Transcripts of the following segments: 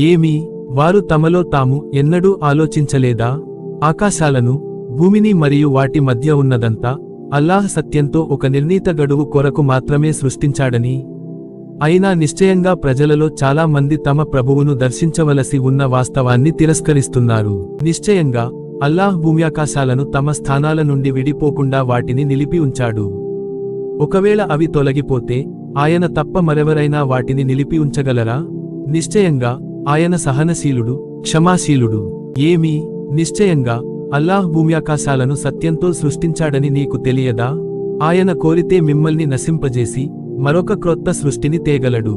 ఏమి? వారు తమలో తాము ఎన్నడూ ఆలోచించలేదా? ఆకాశాలను భూమిని మరియు వాటి మధ్య ఉన్నదంతా అల్లాహ్ సత్యంతో ఒక నిర్ణీత గడువు కొరకు మాత్రమే సృష్టించాడని. అయినా నిశ్చయంగా ప్రజలలో చాలా మంది తమ ప్రభువును దర్శించవలసి ఉన్న వాస్తవాన్ని తిరస్కరిస్తున్నారు. నిశ్చయంగా అల్లాహ్ భూమ్యాకాశాలను తమ స్థానాల నుండి విడిపోకుండా వాటిని నిలిపి ఉంచాడు. ఒకవేళ అవి తొలగిపోతే ఆయన తప్ప మరెవరైనా వాటిని నిలిపి ఉంచగలరా? నిశ్చయంగా ఆయన సహనశీలుడు క్షమాశీలుడు. ఏమీ? నిశ్చయంగా అల్లాహ్ భూమ్యాకాశాలను సత్యంతో సృష్టించాడని నీకు తెలియదా? ఆయన కోరితే మిమ్మల్ని నశింపజేసి మరొక క్రొత్త సృష్టిని తేగలడు.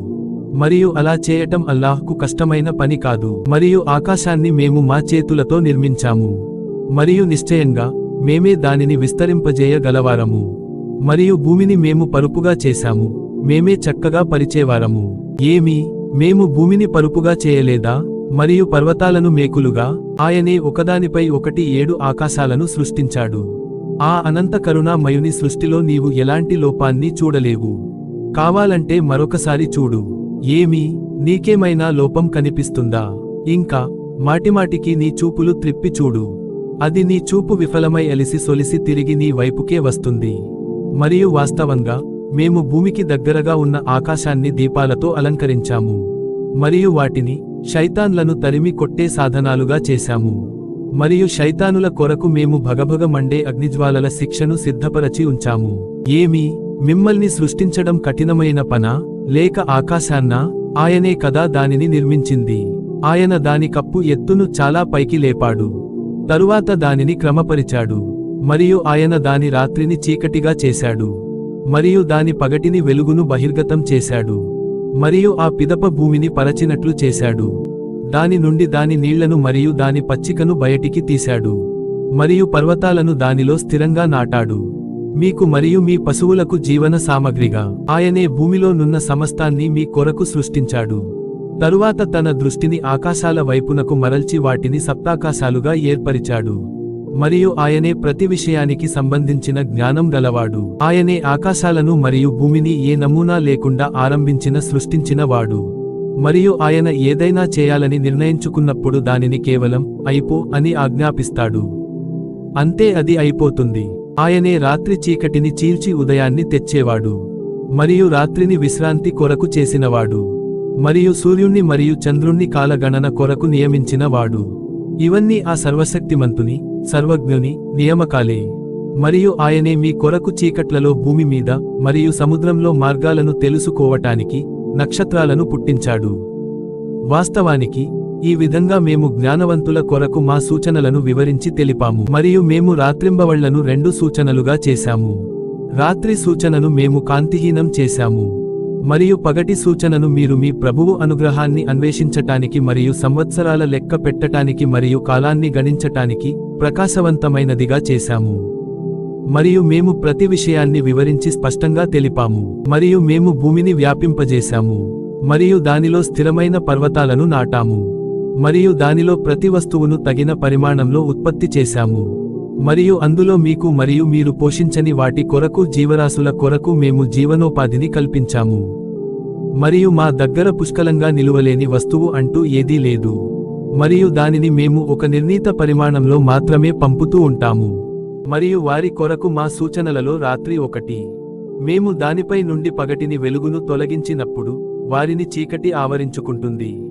మరియు అలా చేయటం అల్లాహ్కు కష్టమైన పని కాదు. మరియు ఆకాశాన్ని మేము మా చేతులతో నిర్మించాము. మరియు నిశ్చయంగా మేమే దానిని విస్తరింపజేయగలవారము. మరియు భూమిని మేము పరుపుగా చేశాము. మేమే చక్కగా పరిచేవారము. ఏమి? మేము భూమిని పరుపుగా చేయలేదా? మరియు పర్వతాలను మేకులుగా? ఆయనే ఒకదానిపై ఒకటి ఏడు ఆకాశాలను సృష్టించాడు. ఆ అనంత కరుణామయుని సృష్టిలో నీవు ఎలాంటి లోపాన్ని చూడలేవు. కావాలంటే మరొకసారి చూడు. ఏమి? నీకేమైనా లోపం కనిపిస్తుందా? ఇంకా మాటిమాటికి నీ చూపులు త్రిప్పి చూడు. అది నీ చూపు విఫలమై అలిసి సొలిసి తిరిగి నీ వైపుకే వస్తుంది. మరియు వాస్తవంగా మేము భూమికి దగ్గరగా ఉన్న ఆకాశాన్ని దీపాలతో అలంకరించాము. మరియు వాటిని శైతాన్లను తరిమి కొట్టే సాధనాలుగా చేశాము. మరియు శైతానుల కొరకు మేము భగభగ మండే అగ్నిజ్వాలల శిక్షను సిద్ధపరచి ఉంచాము. ఏమి మిమ్మల్ని సృష్టించడం కఠినమైన పనా? లేక ఆకాశాన్నా? ఆయనే కదా దానిని నిర్మించింది. ఆయన దాని కప్పు ఎత్తును చాలా పైకి లేపాడు. తరువాత దానిని క్రమపరిచాడు. మరియు ఆయన దాని రాత్రిని చీకటిగా చేశాడు. మరియు దాని పగటిని వెలుగును బహిర్గతం చేశాడు. మరియు ఆ పిదప భూమిని పరచినట్లు చేశాడు. దాని నుండి దాని నీళ్ళను మరియు దాని పచ్చికను బయటికి తీశాడు. మరియు పర్వతాలను దానిలో స్థిరంగా నాటాడు. మీకు మరియు మీ పశువులకు జీవన సామగ్రిగా ఆయనే భూమిలో నున్న సమస్తాన్ని మీ కొరకు సృష్టించాడు. తరువాత తన దృష్టిని ఆకాశాల వైపునకు మరల్చి వాటిని సప్తాకాశాలుగా ఏర్పరిచాడు. మరియు ఆయనే ప్రతి విషయానికి సంబంధించిన జ్ఞానం గలవాడు. ఆయనే ఆకాశాలను మరియు భూమిని ఏ నమూనా లేకుండా ఆరంభించిన సృష్టించిన వాడు. మరియు ఆయన ఏదైనా చేయాలని నిర్ణయించుకున్నప్పుడు దానిని కేవలం అయిపో అని ఆజ్ఞాపిస్తాడు. అంతే అది అయిపోతుంది. ఆయనే రాత్రి చీకటిని చీల్చి ఉదయాన్ని తెచ్చేవాడు. మరియు రాత్రిని విశ్రాంతి కొరకు చేసినవాడు. మరియు సూర్యుణ్ణి మరియు చంద్రుణ్ణి కాలగణన కొరకు నియమించినవాడు. ఇవన్నీ ఆ సర్వశక్తిమంతుని సర్వజ్ఞుని నియమకాలే. మరియు ఆయనే మీ కొరకు చీకట్లలో భూమి మీద మరియు సముద్రంలో మార్గాలను తెలుసుకోవటానికి నక్షత్రాలను పుట్టించాడు. వాస్తవానికి ఈ విధంగా మేము జ్ఞానవంతుల కొరకు మా సూచనలను వివరించి తెలిపాము మరియు మేము రాత్రింబవళ్ళను రెండు సూచనలుగా చేశాము. రాత్రి సూచనను మేము కాంతిహీనం చేశాము. మరియు పగటి సూచనను మీరు మీ ప్రభువు అనుగ్రహాన్ని అన్వేషించటానికి మరియు సంవత్సరాల లెక్క పెట్టటానికి మరియు కాలాన్ని గణించటానికి ప్రకాశవంతమైనదిగా చేశాము. మరియు మేము ప్రతి విషయాన్ని వివరించి స్పష్టంగా తెలిపాము. మరియు మేము భూమిని వ్యాపింపజేశాము. మరియు దానిలో స్థిరమైన పర్వతాలను నాటాము. మరియు దానిలో ప్రతి వస్తువును తగిన పరిమాణంలో ఉత్పత్తి చేశాము. మరియు అందులో మీకు మరియు మీరు పోషించని వాటి కొరకు జీవరాశుల కొరకు మేము జీవనోపాధిని కల్పించాము. మరియు మా దగ్గర పుష్కలంగా నిలువలేని వస్తువు అంటూ ఏదీ లేదు. మరియు దానిని మేము ఒక నిర్ణీత పరిమాణంలో మాత్రమే పంపుతూ ఉంటాము. మరియు వారి కొరకు మా సూచనలలో రాత్రి ఒకటి. మేము దానిపై నుండి పగటిని వెలుగును తొలగించినప్పుడు వారిని చీకటి ఆవరించుకుంటుంది.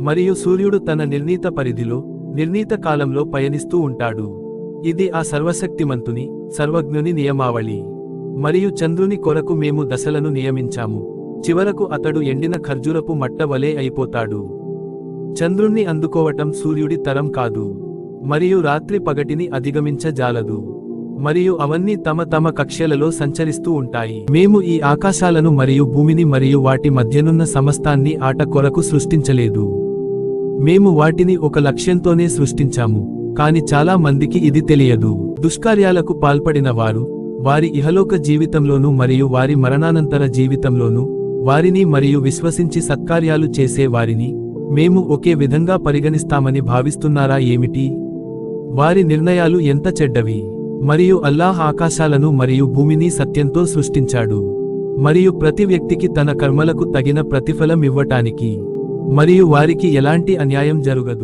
మరియు సూర్యుడు తన నిర్ణీత పరిధిలో నిర్ణీత కాలంలో పయనిస్తూ ఉంటాడు. ఇది ఆ సర్వశక్తిమంతుని సర్వజ్ఞుని నియమావళి. మరియు చంద్రుని కొరకు మేము దశలను నియమించాము. చివరకు అతడు ఎండిన ఖర్జూరపు మట్ట వలె అయిపోతాడు. చంద్రుణ్ణి అందుకోవటం సూర్యుడి తరం కాదు. మరియు రాత్రి పగటిని అధిగమించజాలదు. మరియు అవన్నీ తమ తమ కక్ష్యలలో సంచరిస్తూ ఉంటాయి. మేము ఈ ఆకాశాలను మరియు భూమిని మరియు వాటి మధ్యనున్న సమస్తాన్ని ఆట కొరకు సృష్టించలేదు. మేము వాటిని ఒక లక్ష్యంతోనే సృష్టించాము. కాని చాలా మందికి ఇది తెలియదు. దుష్కార్యాలకు పాల్పడిన వారు వారి ఇహలోక జీవితంలోనూ మరియు వారి మరణానంతర జీవితంలోనూ వారిని మరియు విశ్వసించి సత్కార్యాలు చేసే వారిని మేము ఒకే విధంగా పరిగణిస్తామని భావిస్తున్నారా ఏమిటి? వారి నిర్ణయాలు ఎంత చెడ్డవి? మరియు అల్లాహ్ ఆకాశాలను మరియు భూమిని సత్యంతో సృష్టించాడు. మరియు ప్రతి వ్యక్తికి తన కర్మలకు తగిన ప్రతిఫలం ఇవ్వటానికి మరియు వారికి ఎలాంటి అన్యాయం జరగదు.